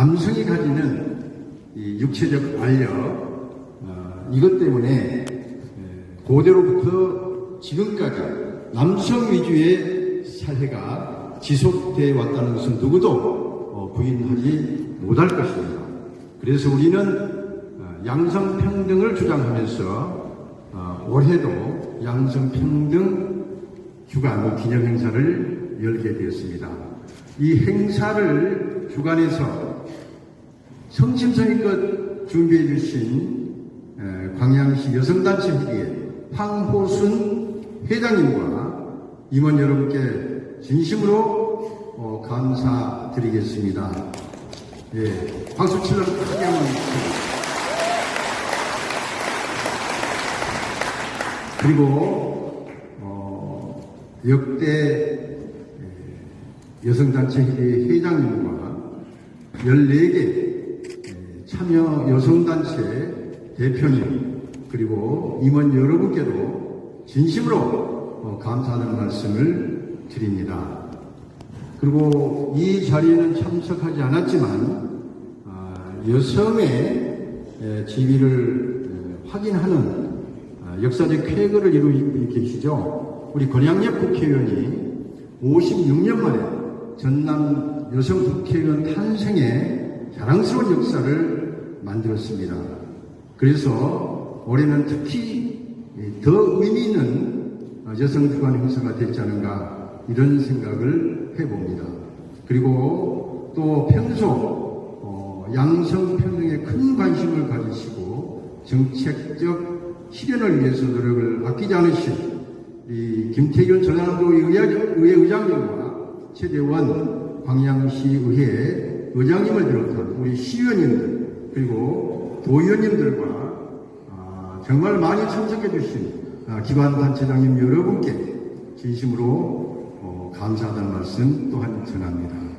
남성이 가지는 이 육체적 완력 어, 이것 때문에 에, 고대로부터 지금까지 남성 위주의 사회가 지속되어 왔다는 것은 누구도 어, 부인하지 못할 것입니다. 그래서 우리는 어, 양성평등을 주장하면서 어, 올해도 양성평등 주간 기념 행사를 열게 되었습니다. 이 행사를 주관해서 성심성의껏 준비해 주신 에, 광양시 여성단체 회의의 황호순 회장님과 임원 여러분께 진심으로 어, 감사드리겠습니다. 예, 박수 치러 크게 한번 주세요. 그리고 어, 역대 에, 여성단체 회장님과 14개 에, 참여 여성단체 대표님 그리고 임원 여러분께도 진심으로 어, 감사하는 말씀을 드립니다. 그리고 이 자리에는 참석하지 않았지만 아, 여성의 에, 지위를 에, 확인하는 아, 역사적 쾌거를 이루고 계시죠. 우리 권양엽 국회의원이 56년 만에 전남 여성 국회의원 탄생의 자랑스러운 역사를 만들었습니다. 그래서 올해는 특히 더 의미 있는 여성 주관 행사가 됐지 않은가 이런 생각을 해봅니다. 그리고 또 평소 어, 양성 평등에 큰 관심을 가지시고 정책적 실현을 위해서 노력을 아끼지 않으신 이 김태균 전라도 의회, 의장님과 최대원 광양시 의회 의장님을 비롯한 우리 시의원님들 그리고 도의원님들과 아, 정말 많이 참석해 주신 아, 기관단체장님 여러분께 진심으로 어, 감사하다는 말씀 또한 전합니다.